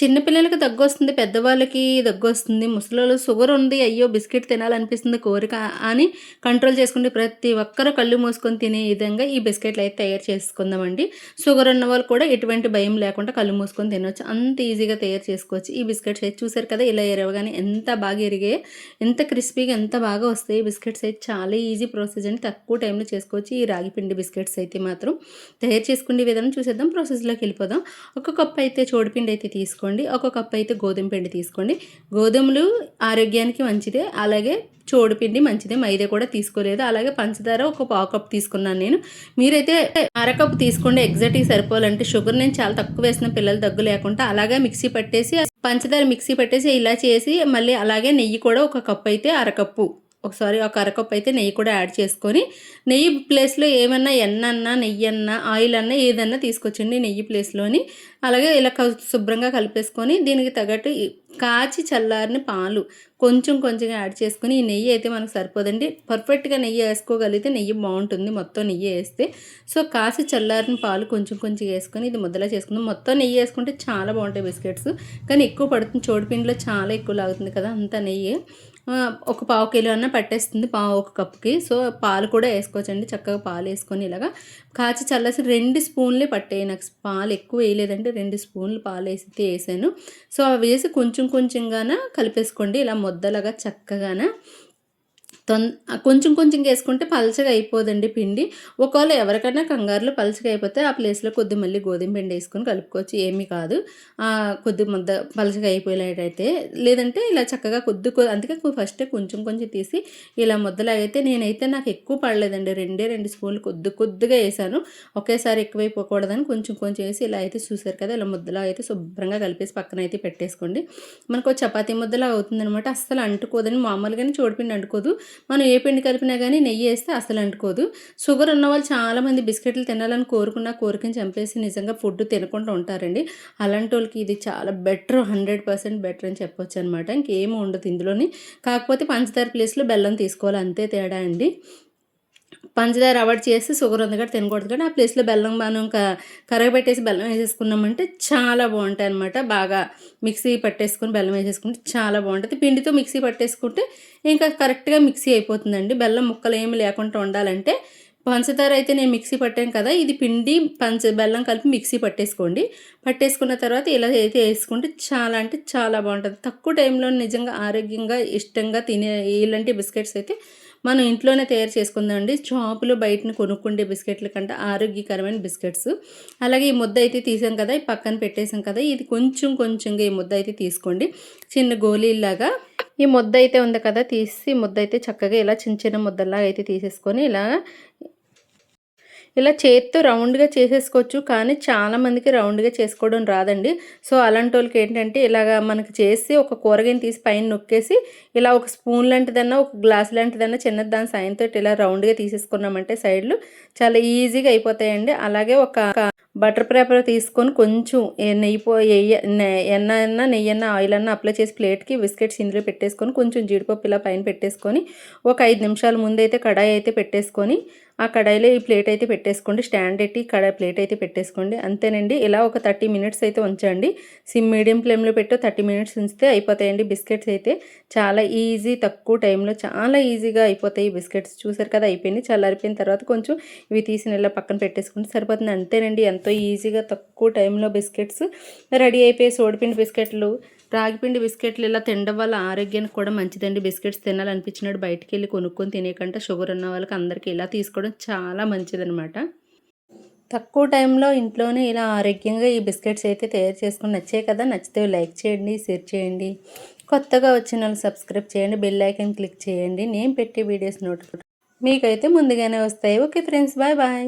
చిన్నపిల్లలకి దగ్గు వస్తుంది పెద్దవాళ్ళకి దగ్గు వస్తుంది ముసలోళ్ళు షుగర్ ఉంది అయ్యో బిస్కెట్ తినాలనిపిస్తుంది కోరిక అని కంట్రోల్ చేసుకుంటే ప్రతి ఒక్కరు కళ్ళు మూసుకొని తినే విధంగా ఈ బిస్కెట్లు అయితే తయారు చేసుకుందామండి. షుగర్ ఉన్న వాళ్ళు కూడా ఎటువంటి భయం లేకుండా కళ్ళు మూసుకొని తినవచ్చు అంత ఈజీగా తయారు చేసుకోవచ్చు. ఈ బిస్కెట్స్ అయితే చూసారు కదా ఇలా ఎరవగానే ఎంత బాగా ఎరిగే ఎంత క్రిస్పీగా ఎంత బాగా వస్తాయి బిస్కెట్స్ అయితే చాలా ఈజీ ప్రాసెస్ అండి. తక్కువ టైంలో చేసుకోవచ్చు. ఈ రాగి పిండి బిస్కెట్స్ అయితే మాత్రం తయారు చేసుకునే విధానం చూసేద్దాం ప్రాసెస్లోకి వెళ్ళిపోదాం. ఒక కప్ అయితే చోడిపిండి అయితే తీసుకోండి. తీసుకోండి. ఒక కప్ అయితే గోధుమ పిండి తీసుకోండి. గోధుమలు ఆరోగ్యానికి మంచిదే. అలాగే చోడుపిండి మంచిదే. మైదా కూడా తీసుకోలేదు. అలాగే పంచదార ఒక పావు కప్ తీసుకున్నాను నేను. మీరైతే అరకప్పు తీసుకోండి. ఎగ్జాక్ట్గా సరిపోవాలంటే షుగర్ నేను చాలా తక్కువ వేసిన పిల్లలు దగ్గు లేకుండా అలాగే మిక్సీ పట్టేసి పంచదార మిక్సీ పట్టేసి ఇలా చేసి మళ్ళీ అలాగే నెయ్యి కూడా ఒక కప్ అయితే అరకప్పు. ఒకసారి ఒక అరకప్పు అయితే నెయ్యి కూడా యాడ్ చేసుకొని నెయ్యి ప్లేస్లో ఏమన్నా ఎన్న అన్నా నెయ్యి అన్నా ఆయిల్ అన్నా ఏదన్నా తీసుకొచ్చండి నెయ్యి ప్లేస్లోని. అలాగే ఇలా శుభ్రంగా కలిపేసుకొని దీనికి తగ్గట్టు కాచి చల్లారిన పాలు కొంచెం కొంచెం యాడ్ చేసుకుని ఈ నెయ్యి అయితే మనకు సరిపోదండి. పర్ఫెక్ట్గా నెయ్యి వేసుకోగలిగితే నెయ్యి బాగుంటుంది మొత్తం నెయ్యి వేస్తే. సో కాచి చల్లారిన పాలు కొంచెం కొంచెం వేసుకొని ఇది ముద్దలా చేసుకుందాం. మొత్తం నెయ్యి వేసుకుంటే చాలా బాగుంటాయి బిస్కెట్స్. కానీ ఎక్కువ పడుతుంది. చోడుపిండిలో చాలా ఎక్కువ లాగుతుంది కదా అంత నెయ్యి. ఒక పావు కిలో అన్న పట్టేస్తుంది పావు ఒక కప్పుకి. సో పాలు కూడా వేసుకోవచ్చండి. చక్కగా పాలు వేసుకొని ఇలాగా కాచి చల్లేసి రెండు స్పూన్లే పట్టాయి. నాకు పాలు ఎక్కువ వేయలేదంటే రెండు స్పూన్లు పాలు వేసి వేసాను సో అవి వేసి కొంచెం కొంచెంగాన కలిపేసుకోండి. ఇలా ముద్దలాగా చక్కగాన తొం కొంచెం కొంచెం వేసుకుంటే పలచగా అయిపోదండి పిండి. ఒకవేళ ఎవరికైనా కంగారులో పలచగా అయిపోతే ఆ ప్లేస్లో కొద్ది మళ్ళీ గోధుమ పిండి వేసుకొని కలుపుకోవచ్చు. ఏమీ కాదు. కొద్ది ముద్ద పలచగా అయిపోయేలాగైతే లేదంటే ఇలా చక్కగా కొద్ది అందుకే ఫస్ట్ కొంచెం కొంచెం తీసి ఇలా ముద్దలాగైతే నేనైతే నాకు ఎక్కువ పడలేదండి. రెండే రెండు స్పూన్లు కొద్ది కొద్దిగా వేసాను. ఒకేసారి ఎక్కువైపోకూడదని కొంచెం కొంచెం వేసి ఇలా అయితే చూసారు కదా ఇలా ముద్దలా అయితే శుభ్రంగా కలిపేసి పక్కన అయితే పెట్టేసుకోండి. మనకు చపాతీ ముద్దలా అవుతుందనమాట అస్సలు అంటుకోదని మామూలుగానే చోడిపిండి అంటుకోదు. మనం ఏ పిండి కలిపినా కానీ నెయ్యి వేస్తే అసలు అంటుకోదు. షుగర్ ఉన్న వాళ్ళు చాలామంది బిస్కెట్లు తినాలని కోరుకున్న కోరికని చంపేసి నిజంగా ఫుడ్ తినకుండా ఉంటారండి. అలాంటి వాళ్ళకి ఇది చాలా బెటర్ హండ్రెడ్ పర్సెంట్ బెటర్ అని చెప్పొచ్చు అనమాట ఇంకేమీ ఉండదు ఇందులోని. కాకపోతే పంచదార ప్లేస్లో బెల్లం తీసుకోవాలి అంతే తేడా అండి. పంచదార అవాయిడ్ చేసి షుగర్ ఉంది కూడా తినకూడదు కానీ ఆ ప్లేస్లో బెల్లం మనం కరగబెట్టేసి బెల్లం వేసేసుకున్నామంటే చాలా బాగుంటాయి అనమాట బాగా మిక్సీ పట్టేసుకొని బెల్లం వేసేసుకుంటే చాలా బాగుంటుంది. పిండితో మిక్సీ పట్టేసుకుంటే ఇంకా కరెక్ట్గా మిక్సీ అయిపోతుందండి. బెల్లం ముక్కలు ఏమి లేకుండా ఉండాలంటే పంచదార అయితే నేను మిక్సీ పట్టాను కదా ఇది పిండి పంచ బెల్లం కలిపి మిక్సీ పట్టేసుకోండి. పట్టేసుకున్న తర్వాత ఇలా అయితే వేసుకుంటే చాలా అంటే చాలా బాగుంటుంది. తక్కువ టైంలో నిజంగా ఆరోగ్యంగా ఇష్టంగా తినే ఇలాంటి బిస్కెట్స్ అయితే మనం ఇంట్లోనే తయారు చేసుకుందామండి. షాపులో బయటను కొనుక్కుండే బిస్కెట్ల కంటే ఆరోగ్యకరమైన బిస్కెట్స్. అలాగే ఈ ముద్ద అయితే తీసాం కదా ఈ పక్కన పెట్టేసాం కదా ఇది కొంచెం కొంచెంగా ఈ ముద్ద అయితే తీసుకోండి. చిన్న గోళీలాగా ఈ ముద్ద అయితే ఉంది కదా తీసి ముద్ద అయితే చక్కగా ఇలా చిన్న చిన్న ముద్దలాగా అయితే తీసేసుకొని ఇలా ఇలా చేతితో రౌండ్గా చేసేసుకోవచ్చు. కానీ చాలామందికి రౌండ్గా చేసుకోవడం రాదండి. సో అలాంటి వాళ్ళకి ఏంటంటే ఇలాగ మనకి చేసి ఒక కూరగాయని తీసి పైన నొక్కేసి ఇలా ఒక స్పూన్ లాంటిదన్నా ఒక గ్లాస్ లాంటిదన్నా చిన్న దాని సాయంతో ఇలా రౌండ్గా తీసేసుకున్నామంటే సైడ్లు చాలా ఈజీగా అయిపోతాయండి. అలాగే ఒక బటర్ పేపర్ తీసుకొని కొంచెం నెయ్యి పో ఎన్న అన్న నెయ్యి అన్న ఆయిల్ అన్న అప్లై చేసి ప్లేట్కి బిస్కెట్స్ ఇందులో పెట్టేసుకొని కొంచెం జీడిపప్పు ఇలా పైన పెట్టేసుకొని ఒక ఐదు నిమిషాల ముందు అయితే కడాయి అయితే పెట్టేసుకొని ఆ కడాయిలో ఈ ప్లేట్ అయితే పెట్టేసుకోండి. స్టాండ్ పెట్టి కడాయి ప్లేట్ అయితే పెట్టేసుకోండి. అంతేనండి. ఇలా ఒక థర్టీ మినిట్స్ అయితే ఉంచండి. సిమ్ మీడియం ఫ్లేమ్లో పెట్టి థర్టీ మినిట్స్ ఉంచితే అయిపోతాయండి బిస్కెట్స్ అయితే. చాలా ఈజీ తక్కువ టైంలో చాలా ఈజీగా అయిపోతాయి బిస్కెట్స్. చూసారు కదా అయిపోయింది చల్లారిపోయిన తర్వాత కొంచెం ఇవి తీసి ఇలా పక్కన పెట్టేసుకుంటే సరిపోతుంది. అంతేనండి. ఎంతో ఈజీగా తక్కువ టైంలో బిస్కెట్స్ రెడీ అయిపోయి సోడిపిండి బిస్కెట్లు రాగిపిండి బిస్కెట్లు ఇలా తినడం వల్ల ఆరోగ్యానికి కూడా మంచిదండి. బిస్కెట్స్ తినాలనిపించినట్టు బయటికి వెళ్ళి కొనుక్కొని తినేకంటే. షుగర్ ఉన్న వాళ్ళకి అందరికీ ఇలా తీసుకోవడం చాలా మంచిదనమాట తక్కువ టైంలో ఇంట్లోనే ఇలా ఆరోగ్యంగా ఈ బిస్కెట్స్ అయితే తయారు చేసుకుని నచ్చాయి కదా నచ్చితే లైక్ చేయండి షేర్ చేయండి. కొత్తగా వచ్చిన వాళ్ళు సబ్స్క్రైబ్ చేయండి బెల్ ఐకన్ క్లిక్ చేయండి. నేను పెట్టే వీడియోస్ నోటిఫికేషన్ మీకైతే ముందుగానే వస్తాయి. Okay friends bye bye.